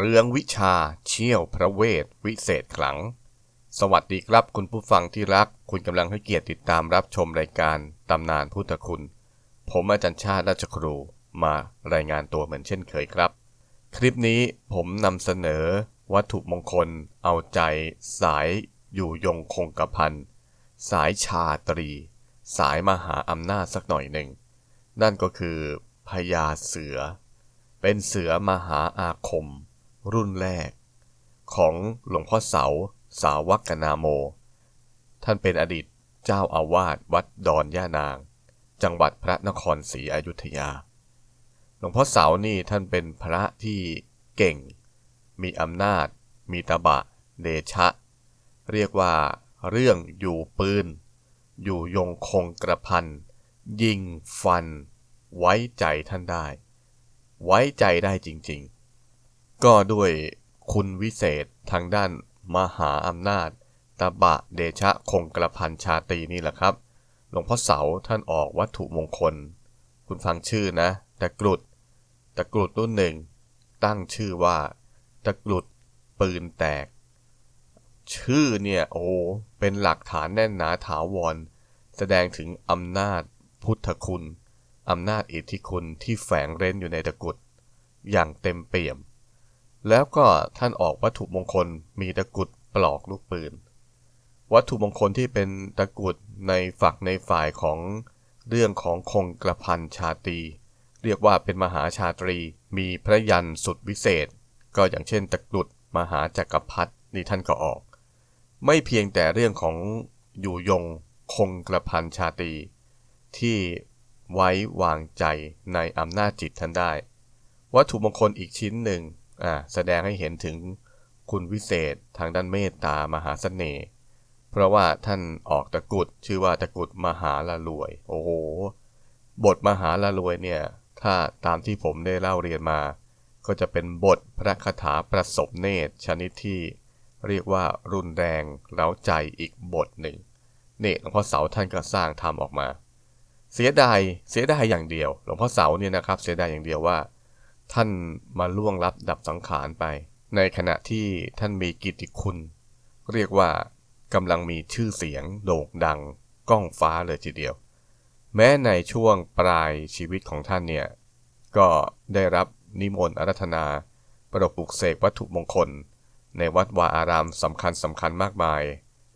เรืองวิชาเชี่ยวพระเวท วิเศษขลัง สวัสดีครับคุณผู้ฟังที่รัก คุณกำลังให้เกียรติติดตามรับชมรายการตำนานพุทธคุณ ผมอาจารย์ชาติราชครูมารายงานตัวเหมือนเช่นเคยครับ คลิปนี้ผมนำเสนอ วัตถุมงคล เอาใจ สายอยู่ยงคงกระพันสายชาตรี สายมหาอำนาจสักหน่อยหนึ่ง นั่นก็คือพญาเสือ เป็นเสือมหาอาคม รุ่นแรก ของหลวงพ่อเสา สาวักกนาโม ท่านเป็นอดีตเจ้าอาวาสวัดดอนย่านาง จังหวัดพระนครศรีอยุธยา หลวงพ่อเสานี่ท่านเป็นพระที่เก่ง มีอำนาจ มีตบะ เดชะ เรียกว่าเรื่องอยู่ปืน อยู่ยงคงกระพัน ยิงฟัน ไว้ใจท่านได้ ไว้ใจได้จริง ๆ ก็ด้วยคุณวิเศษทางด้านมหาอำนาจตบะเดชะคงกระพันชาตีนี่แหละครับ หลวงพ่อเสาท่านออกวัตถุมงคล คุณฟังชื่อนะตะกรุดตะกรุดรุ่นหนึ่ง ตั้งชื่อว่าตะกรุดปืนแตก ชื่อเนี่ยโอ้เป็นหลักฐานแน่นหนาถาวร แสดงถึงอำนาจพุทธคุณอำนาจอิทธิคุณที่แฝงเร้นอยู่ในตะกรุดอย่างเต็มเปี่ยม แล้วก็ท่านออกวัตถุมงคลมีตะกุดปลอกลูกปืน วัตถุมงคลที่เป็นตะกุดในฝักในฝ่ายของเรื่องของคงกระพันชาตรีเรียกว่าเป็นมหาชาตรีมีพระยันสุดวิเศษ ก็อย่างเช่นตะกรุดมหาจักรพรรดินี่ท่านก็ออก ไม่เพียงแต่เรื่องของอยู่ยงคงกระพันชาตรีที่ไว้วางใจในอำนาจจิตท่านได้ วัตถุมงคลอีกชิ้นหนึ่ง แสดงให้เห็นถึงคุณวิเศษทางด้านเมตตามหาเสน่ห์ เพราะว่าท่านออกตะกุดชื่อว่าตะกุดมหาละรวย โอ้โห บทมหาละรวยเนี่ย ถ้าตามที่ผมได้เล่าเรียนมา ก็จะเป็นบทพระคาถาประสบเนตรชนิดที่เรียกว่ารุนแรงเร้าใจอีกบทหนึ่ง เนี่ยหลวงพ่อเสาท่านก็สร้างทำออกมา เสียดาย เสียดายอย่างเดียว หลวงพ่อเสาเนี่ยนะครับ เสียดายอย่างเดียวว่า ท่านมาล่วงลับดับสังขารไป ในขณะที่ท่านมีกิตติคุณ เรียกว่ากำลังมีชื่อเสียงโด่งดังก้องฟ้าเลยทีเดียว แม้ในช่วงปลายชีวิตของท่านเนี่ย ก็ได้รับนิมนต์อารัธนา ประดกปลุกเสกวัตถุมงคล ในวัดวาอารามสำคัญสำคัญมากมาย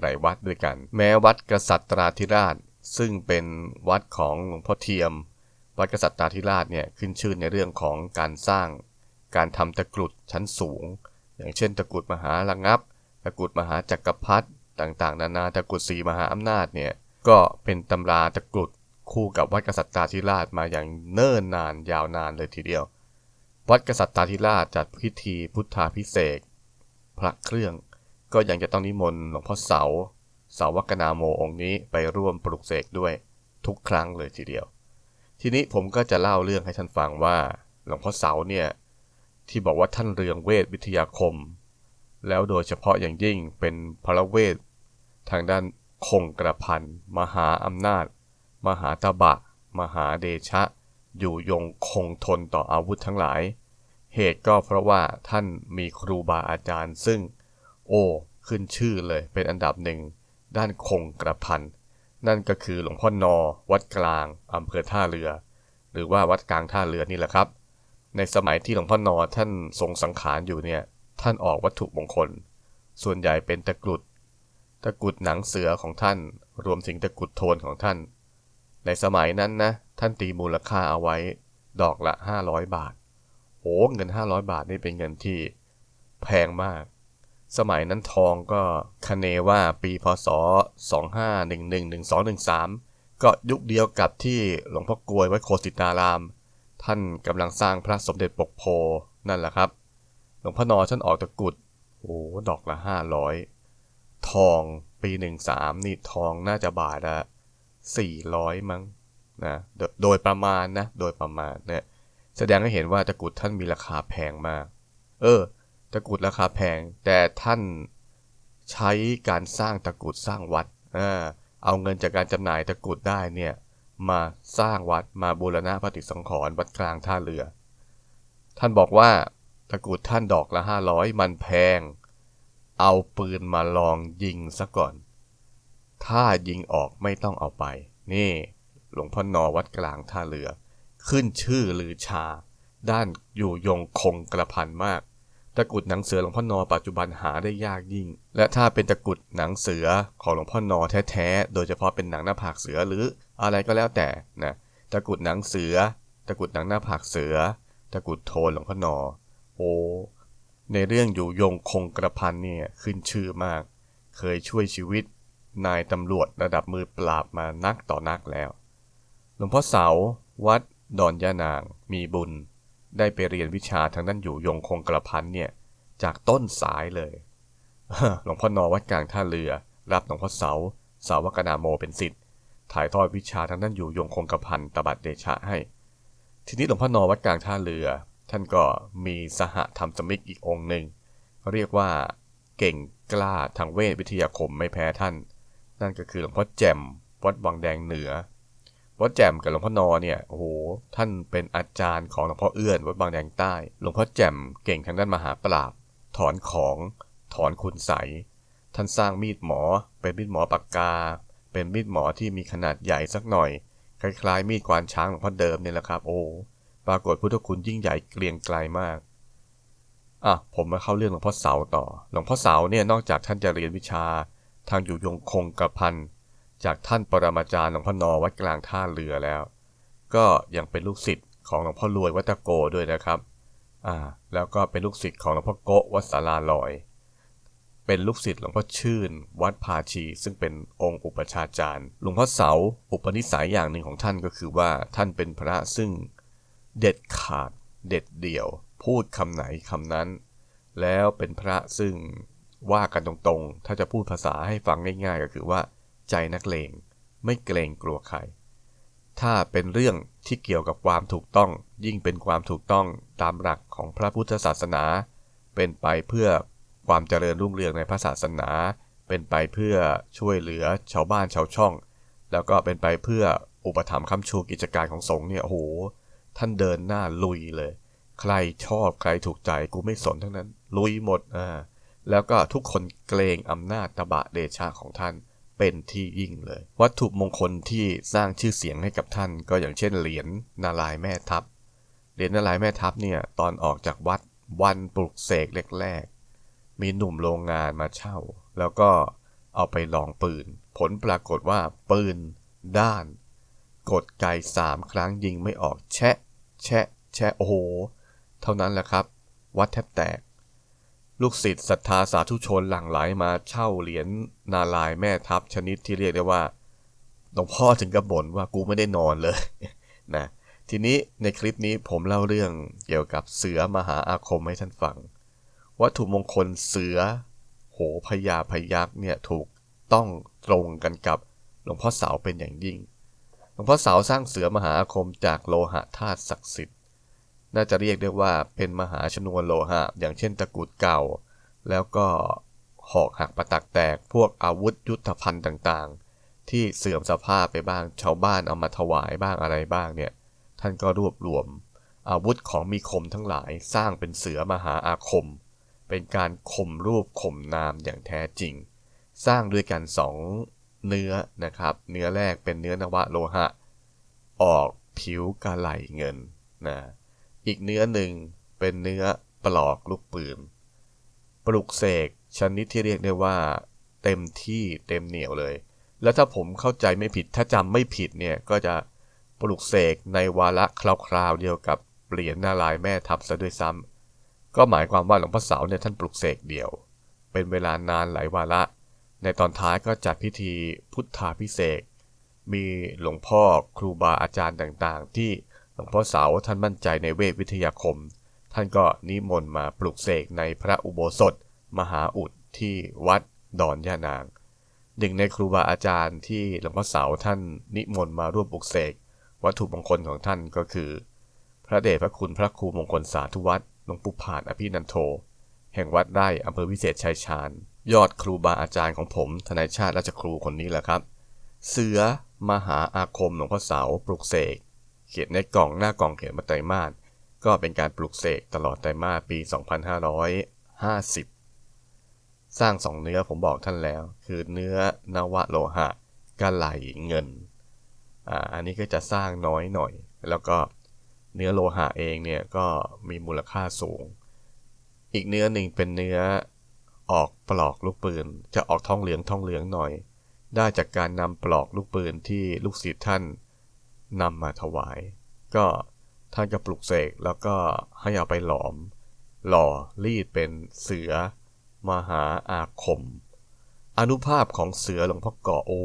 หลายวัดด้วยกัน แม้วัดกษัตราธิราช ซึ่งเป็นวัดของหลวงพ่อเทียม วัดกษัตริย์ตาธิราชเนี่ยขึ้นชื่อในเรื่องของการสร้าง การทำตะกรุดชั้นสูง อย่างเช่น ตะกรุดมหาระงับ ตะกรุดมหาจักรพรรดิต่างๆ นานาตะกรุดสีมหาอำนาจเนี่ยก็เป็นตำราตะกรุดคู่กับวัดกษัตริย์ตาธิราชมาอย่างเนิ่นนานยาวนานเลยทีเดียว วัดกษัตริย์ตาธิราชจัดพิธีพุทธาพิเศษพระเครื่อง ก็ยังจะต้องนิมนต์หลวงพ่อเสา เสาวักนาโมองค์นี้ไปร่วมปลุกเสกด้วยทุกครั้งเลยทีเดียว ทีนี้ผมก็จะเล่าเรื่องให้ท่านฟังว่าหลวงพ่อเสาเนี่ยที่บอกว่าท่านเรืองเวทวิทยาคม แล้วโดยเฉพาะอย่างยิ่งเป็นพระเวททางด้านคงกระพันมหาอำนาจ มหาตบะ มหาเดชะ อยู่ยงคงทนต่ออาวุธทั้งหลาย เหตุก็เพราะว่าท่านมีครูบาอาจารย์ซึ่ง โอ้ ขึ้นชื่อเลยเป็นอันดับหนึ่ง ด้านคงกระพัน นั่นก็คือหลวงพ่อนอ วัดกลางอำเภอท่าเรือ หรือว่าวัดกลางท่าเรือนี่แหละครับ ในสมัยที่หลวงพ่อนอท่านทรงสังขารอยู่เนี่ย ท่านออกวัตถุมงคล ส่วนใหญ่เป็นตะกรุด ตะกรุดหนังเสือของท่าน รวมถึงตะกรุดโทนของท่าน ในสมัยนั้นนะ ท่านตีมูลค่าเอาไว้ ดอกละ 500 บาท โอ้เงิน 500 บาทนี่เป็นเงินที่แพงมาก สมัยนั้นทองก็คเนว่าปีพศ 2511-1213 ก็ยุคเดียวกับที่หลวงพ่อกลวยวัดโคสิตาราม ท่านกำลังสร้างพระสมเด็จปกโพนั่นแหละครับ หลวงพ่อนอท่านออกตะกุดโอ้ดอกละห้าร้อยทองปีหนึ่งสามนี่ทองน่าจะบาทละสี่ร้อยมั้งนะโดยประมาณนะ โดยประมาณเนี่ยแสดงให้เห็นว่าตะกุดท่านมีราคาแพงมาก เออ ตะกรุดราคาแพง แต่ท่านใช้การสร้างตะกรุดสร้างวัดเอเอาเงินจากการจำหน่ายตะกรุดได้เนี่ยมาสร้างวัดมาบูรณะปฏิสังขรณ์วัดกลางท่าเรือ ท่านบอกว่าตะกรุดท่านดอกละห้าร้อยมันแพง เอาปืนมาลองยิงซะก่อน ถ้ายิงออกไม่ต้องเอาไป นี่หลวงพ่อนอวัดกลางท่าเรือ ขึ้นชื่อลือชา ด้านอยู่ยงคงกระพันมาก ตะกุดหนังเสือหลวงพ่อนอปัจจุบันหาได้ยากยิ่ง และถ้าเป็นตะกุดหนังเสือของหลวงพ่อนอแท้ๆ โดยเฉพาะเป็นหนังหน้าผากเสือหรืออะไรก็แล้วแต่นะตะกุดหนังเสือ ตะกุดหนังหน้าผากเสือ ตะกุดโทนหลวงพ่อนอโอ้ในเรื่องอยู่ยงคงกระพันเนี่ยขึ้นชื่อมาก เคยช่วยชีวิต นายตำรวจระดับมือปราบมานักต่อนักแล้ว หลวงพ่อเสาวัดดอนยานาง มีบุญ ได้ไปเรียนวิชาทางด้านอยู่ยงคงกระพันเนี่ยจากต้นสายเลยหลวงพ่อนอวัดกลางท่าเรือ รับหลวงพ่อเสาสาวกนาโมเป็นศิษย์ถ่ายทอดวิชาทางด้านอยู่ยงคงกระพันตบัดเดชะให้ ทีนี้หลวงพ่อนอวัดกลางท่าเรือ ท่านก็มีสหธรรมสมิกอีกองหนึ่งเรียกว่าเก่งกล้าทางเวทวิทยาคมไม่แพ้ท่าน นั่นก็คือหลวงพ่อแจ่มวัดวังแดงเหนือ วัดแจ่มกับหลวงพ่อนอเนี่ยโอ้โหท่านเป็นอาจารย์ของหลวงพ่อเอื้อนวัดบางแดงใต้ หลวงพ่อแจ่มเก่งทางด้านมหาปราบ ถอนของ ถอนคุณใสท่านสร้างมีดหมอ เป็นมีดหมอปากกา เป็นมีดหมอที่มีขนาดใหญ่สักหน่อย คล้ายๆ มีดกวานช้างหลวงพ่อเดิมเนี่ยแหละครับโอ้ปรากฏพุทธคุณยิ่งใหญ่เกรียงไกลมากอะผมมาเข้าเรื่องหลวงพ่อเสาต่อ หลวงพ่อเสาเนี่ยนอกจากท่านจะเรียนวิชา ทางอยู่ยงคงกระพัน จากท่านปรมาจารย์หลวงพ่อนอวัดกลางท่าเรือแล้ว ก็ยังเป็นลูกศิษย์ของหลวงพ่อรวยวัดตะโกด้วยนะครับอ่าแล้วก็เป็นลูกศิษย์ของหลวงพ่อโกะวัดสาราลอย เป็นลูกศิษย์หลวงพ่อชื่น วัดภาชี ซึ่งเป็นองค์อุปชาจารย์หลวงพ่อเสาอุปนิสัยอย่างหนึ่งของท่านก็คือว่าท่านเป็นพระซึ่งเด็ดขาดเด็ดเดี่ยว พูดคำไหนคำนั้น แล้วเป็นพระซึ่งว่ากันตรงๆ ถ้าจะพูดภาษาให้ฟังง่าย ๆ ก็คือว่า ใจนักเลง ไม่เกรงกลัวใคร ถ้าเป็นเรื่องที่เกี่ยวกับความถูกต้องยิ่งเป็นความถูกต้องตามหลักของพระพุทธศาสนา เป็นไปเพื่อความเจริญรุ่งเรืองในพระศาสนา เป็นไปเพื่อช่วยเหลือชาวบ้านชาวช่อง แล้วก็เป็นไปเพื่ออุปถัมภ์ค้ำชูกิจการของสงฆ์เนี่ยโอ้โหท่านเดินหน้าลุยเลย ใครชอบใครถูกใจกูไม่สนทั้งนั้น ลุยหมดอ่าแล้วก็ทุกคนเกรงอำนาจตบะเดชาของท่าน เป็นที่ยิ่งเลย วัตถุมงคลที่สร้างชื่อเสียงให้กับท่าน ก็อย่างเช่นเหรียญนาลายแม่ทัพ เหรียญนาลายแม่ทัพเนี่ยตอนออกจากวัดวันปลุกเสกแรกๆ มีหนุ่มโรงงานมาเช่า แล้วก็เอาไปลองปืน ผลปรากฏว่าปืน ด้าน กดไกสามครั้งยิงไม่ออกแชะ แชะ แชะโอ้โห เท่านั้นแหละครับ วัดแทบแตก ลูกศิษย์ศรัทธาสาธุชนหลั่งไหลมาเช่าเหรียญนาลายแม่ทัพชนิดที่เรียกได้ว่าหลวงพ่อถึงกับบ่นว่ากูไม่ได้นอนเลยนะทีนี้ในคลิปนี้ผมเล่าเรื่องเกี่ยวกับเสือมหาอาคมให้ท่านฟัง วัตถุมงคลเสือ โหพญาพยักษ์เนี่ยถูกต้องตรงกันกับหลวงพ่อเสาเป็นอย่างยิ่ง หลวงพ่อเสาสร้างเสือมหาอาคมจากโลหะธาตุศักดิ์สิทธิ์ น่าจะเรียกได้ว่าเป็นมหาชนวนโลหะ อย่างเช่นตะกรุดเก่า แล้วก็หอกหักประตักแตกพวกอาวุธยุทธภัณฑ์ต่างๆ ที่เสื่อมสภาพไปบ้างชาวบ้านเอามาถวายบ้างอะไรบ้างเนี่ยท่านก็รวบรวม อาวุธของมีคมทั้งหลายสร้างเป็นเสือมหาอาคม เป็นการข่มรูปข่มนามอย่างแท้จริง สร้างด้วยกันสองเนื้อนะครับ เนื้อแรกเป็นเนื้อนวะโลหะ ออกผิวกะไหลเงินนะ อีกเนื้อหนึ่งเป็นเนื้อปลอกลูกปืน ปลุกเสกชนิดที่เรียกได้ว่า เต็มที่เต็มเหนียวเลย แล้วถ้าผมเข้าใจไม่ผิดถ้าจำไม่ผิดเนี่ยก็จะปลุกเสกในวาระคราวๆเดียวกับเหรียญนาลายแม่ทัพซะด้วยซ้ำก็หมายความว่าหลวงพ่อเสาเนี่ยท่านปลุกเสกเดี่ยว เป็นเวลานานหลายวาระ ในตอนท้ายก็จัดพิธีพุทธาพิเศษมีหลวงพ่อครูบาอาจารย์ต่างๆ ที่ หลวงพ่อเสาท่านมั่นใจในเวทวิทยาคม ท่านก็นิมนต์มาปลุกเสกในพระอุโบสถ มหาอุดที่วัดดอนย่านาง หนึ่งในครูบาอาจารย์ที่หลวงพ่อเสาท่านนิมนต์มาร่วมปลุกเสกวัตถุมงคลของท่านก็คือ พระเดชพระคุณพระครูมงคลสาธุวัดหลวงปู่ผาดอภินันโท แห่งวัดไร่อำเภอวิเศษชัยชาญ ยอดครูบาอาจารย์ของผมทนายชาติราชครูคนนี้แหละครับ เสือมหาอาคมหลวงพ่อเสาปลุกเสก เขียนในกล่องหน้ากล่องเขียนมาไตรมาสก็เป็นการปลุกเสกตลอดไตรมาสปี 2550 สร้างสองเนื้อผมบอกท่านแล้ว คือเนื้อนวโลหะกะไหลเงินอ่าอันนี้ก็จะสร้างน้อยหน่อย แล้วก็เนื้อโลหะเองเนี่ยก็มีมูลค่าสูง อีกเนื้อหนึ่งเป็นเนื้อออกปลอกลูกปืน จะออกทองเหลืองทองเหลืองหน่อย ได้จากการนำปลอกลูกปืนที่ลูกศิษย์ท่าน นำมาถวาย ก็ท่านก็ปลุกเสกแล้วก็ให้เอาไปหลอม หล่อรีดเป็นเสือ มหาอาคม อนุภาพของเสือหลวงพ่อเกาะโอ้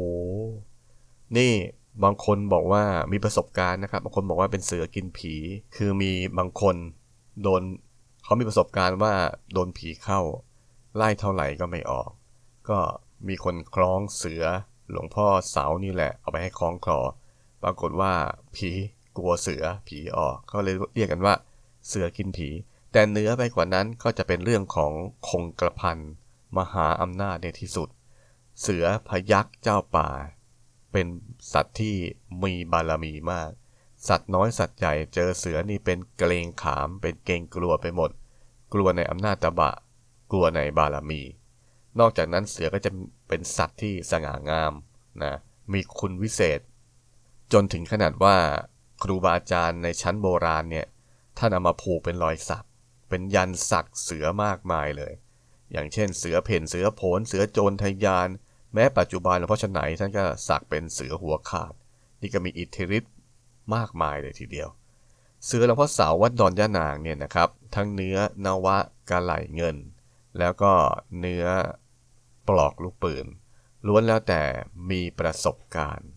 นี่บางคนบอกว่ามีประสบการณ์นะครับ บางคนบอกว่าเป็นเสือกินผี คือมีบางคนโดนเขามีประสบการณ์ว่าโดนผีเข้า ไล่เท่าไหร่ก็ไม่ออก ก็มีคนคล้องเสือหลวงพ่อเสานี่แหละ เอาไปให้คล้องคลอ ปรากฏว่าผีกลัวเสือผีออกเขาเลยเรียกกันว่า เสือกินผี แต่เนื้อไปกว่านั้นก็จะเป็นเรื่องของคงกระพันมหาอำนาจในที่สุด เสือพยักษ์เจ้าป่า เป็นสัตว์ที่มีบารมีมาก สัตว์น้อยสัตว์ใหญ่เจอเสือนี่เป็นเกรงขาม เป็นเกรงกลัวไปหมด กลัวในอำนาจตบะ กลัวในบารมี นอกจากนั้นเสือก็จะเป็นสัตว์ที่สง่างามนะมีคุณวิเศษ จนถึงขนาดว่าครูบาอาจารย์ในชั้นโบราณเนี่ยท่านเอามาผูกเป็นรอยสักเป็นยันสักเสือมากมายเลย อย่างเช่นเสือเพ่นเสือโผนเสือโจรทยาน แม้ปัจจุบันหลวงพ่อชนไหนท่านก็สักเป็นเสือหัวขาด นี่ก็มีอิทธิฤทธิ์มากมายเลยทีเดียว เสือหลวงพ่อเสาวัดดอนย่านางเนี่ยนะครับ ทั้งเนื้อนวะกะไหลเงิน แล้วก็เนื้อปลอกลูกปืนล้วนแล้วแต่มีประสบการณ์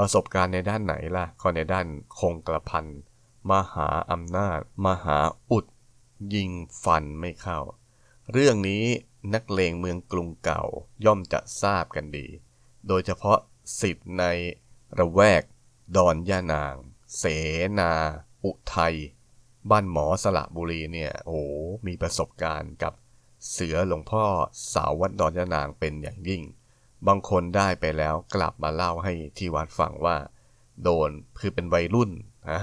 ประสบการณ์ในด้านไหนล่ะก็ในด้านคงกระพันมหาอำนาจ มหาอุด ยิงฟันไม่เข้า เรื่องนี้นักเลงเมืองกรุงเก่าย่อมจะทราบกันดี โดยเฉพาะสิทธิ์ในระแวก ดอนย่านาง เสนา อุทัย บ้านหมอสระบุรีเนี่ย โอ้โหมีประสบการณ์กับเสือหลวงพ่อสาววัดดอนย่านางเป็นอย่างยิ่ง บางคนได้ไปแล้วกลับมาเล่าให้ที่วัดฟังว่า โดนคือเป็นวัยรุ่นอ่า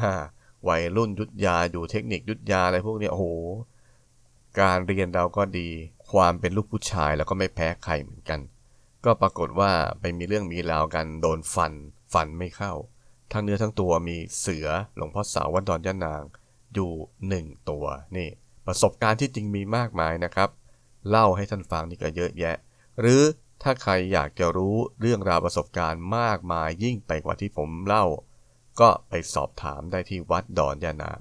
วัยรุ่นยุทธยาอยู่เทคนิคยุทธยาอะไรพวกนี้โอ้โห การเรียนเราก็ดี ความเป็นลูกผู้ชายแล้วก็ไม่แพ้ใครเหมือนกัน ก็ปรากฏว่าไปมีเรื่องมีราวกันโดนฟัน ฟันไม่เข้า ทั้งเนื้อทั้งตัวมีเสือหลวงพ่อสาววัดดอนย่านาง อยู่หนึ่งตัวนี่ ประสบการณ์ที่จริงมีมากมายนะครับ เล่าให้ท่านฟังนี่ก็เยอะแยะ หรือ ถ้าใครอยากจะรู้เรื่องราวประสบการณ์มากมายยิ่งไปกว่าที่ผมเล่า ก็ไปสอบถามได้ที่วัดดอนยานาง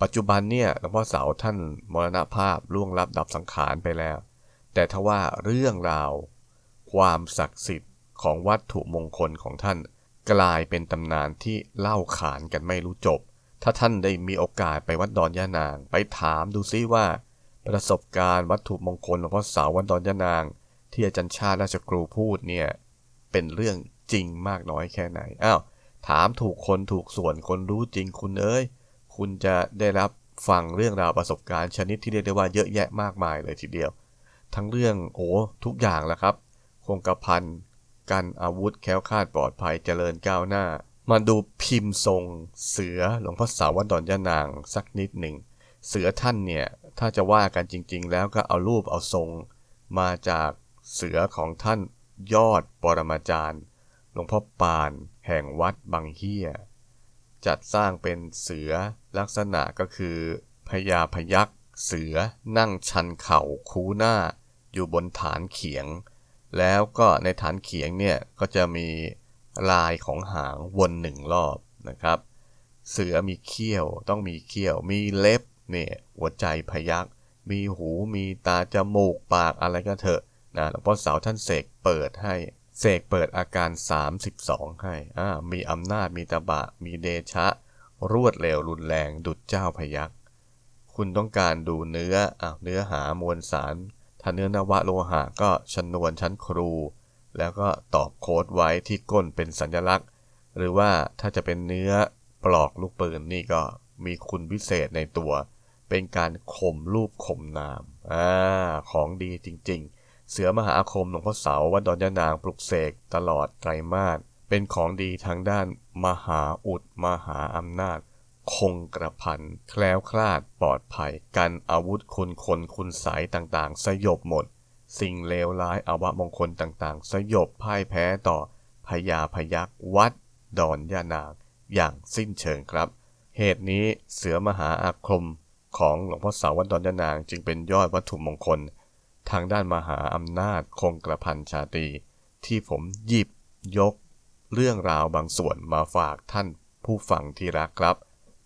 ปัจจุบันเนี่ยหลวงพ่อเสาท่านมรณภาพล่วงลับดับสังขารไปแล้ว แต่ทว่าเรื่องราว ความศักดิ์สิทธิ์ของวัตถุมงคลของท่าน กลายเป็นตำนานที่เล่าขานกันไม่รู้จบ ถ้าท่านได้มีโอกาสไปวัดดอนยานาง ไปถามดูซิว่า ประสบการณ์วัตถุมงคลหลวงพ่อเสาวัดดอนยานาง ที่อาจารย์ชาติราชครูพูดเนี่ยเป็นเรื่องจริงมากน้อยแค่ไหน อ้าว ถามถูกคนถูกส่วนคนรู้จริงคุณเอ้ย คุณจะได้รับฟังเรื่องราวประสบการณ์ชนิดที่เรียกได้ว่าเยอะแยะมากมายเลยทีเดียว ทั้งเรื่องโอ้ทุกอย่างแหละครับ คงกระพันกันอาวุธแคล้วคลาดปลอดภัยเจริญก้าวหน้า มาดูพิมพ์ทรงเสือหลวงพ่อสาววัดดอนยานางสักนิดหนึ่ง เสือท่านเนี่ย ถ้าจะว่ากันจริง ๆ แล้วก็เอารูปเอาทรงมาจาก เสือของท่านยอดปรมาจารย์หลวงพ่อปาน แห่งวัดบางเฮียจัดสร้างเป็นเสือลักษณะก็คือพญาพยักษ์เสือนั่งชันเข่าคูหน้า อยู่บนฐานเขียง แล้วก็ในฐานเขียงเนี่ยก็จะมีลายของหางวนหนึ่งรอบนะครับ เสือมีเขี้ยวต้องมีเขี้ยว มีเล็บเนี่ยหัวใจพยักมีหูมีตาจมูกปากอะไรก็เถอะ นะหลวงพ่อเสาท่านเสกเปิดให้เสกเปิดอาการ 32 ให้อ่ามีอำนาจมีตบะ มีเดชะ รวดเร็วรุนแรงดุจเจ้าพยักคุคุณต้องการดูเนื้ออะเนื้อหามวลสารถ้าเนื้อนวะโลหะก็ชนวนชั้นครู แล้วก็ตอกโค้ดไว้ที่ก้นเป็นสัญลักษณ์ หรือว่าถ้าจะเป็นเนื้อปลอกลูกปืนนี่ก็มีคุณพิเศษในตัว เป็นการข่มรูปข่มนามอ่าของดีจริงๆ เสือมหาอาคมหลวงพ่อเสาวัดดอนยะนางปลุกเสกตลอดไตรมาสเป็นของดีทางด้านมหาอุดมหาอำนาจ คงกระพัน แคล้วคลาดปลอดภัย กันอาวุธคุณคนคุณสายต่างๆ สยบหมด สิ่งเลวร้ายอาวะมงคลต่างๆ สยบพ่ายแพ้ต่อพญาพยักษ์วัด ดอนยานางอย่างสิ้นเชิงครับ เหตุนี้เสือมหาอาคมของหลวงพ่อเสาวัดดอนยานางจึงเป็นยอดวัตถุมงคล ทางด้านมหาอำนาจคงกระพันชาตรี ที่ผมหยิบยก เรื่องราวบางส่วนมาฝากท่านผู้ฟังที่รักครับ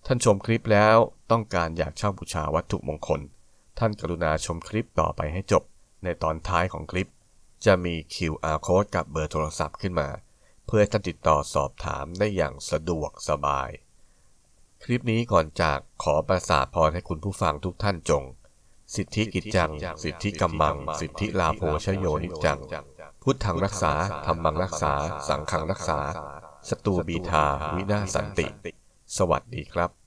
ท่านชมคลิปแล้วต้องการอยากเช่าบูชาวัตถุมงคล ท่านกรุณาชมคลิปต่อไปให้จบ ในตอนท้ายของคลิป จะมี QR code กับเบอร์โทรศัพท์ขึ้นมา เพื่อท่านติดต่อสอบถามได้อย่างสะดวกสบาย คลิปนี้ก่อนจากขอประสาทพรให้คุณผู้ฟังทุกท่านจง สิทธิกิจจัง สิทธิกัมมัง สิทธิลาโภชโยนิจจัง พุทธังรักษาธรรมังรักษา สังฆังรักษา สตูบีทา วินาศสันติ สวัสดีครับ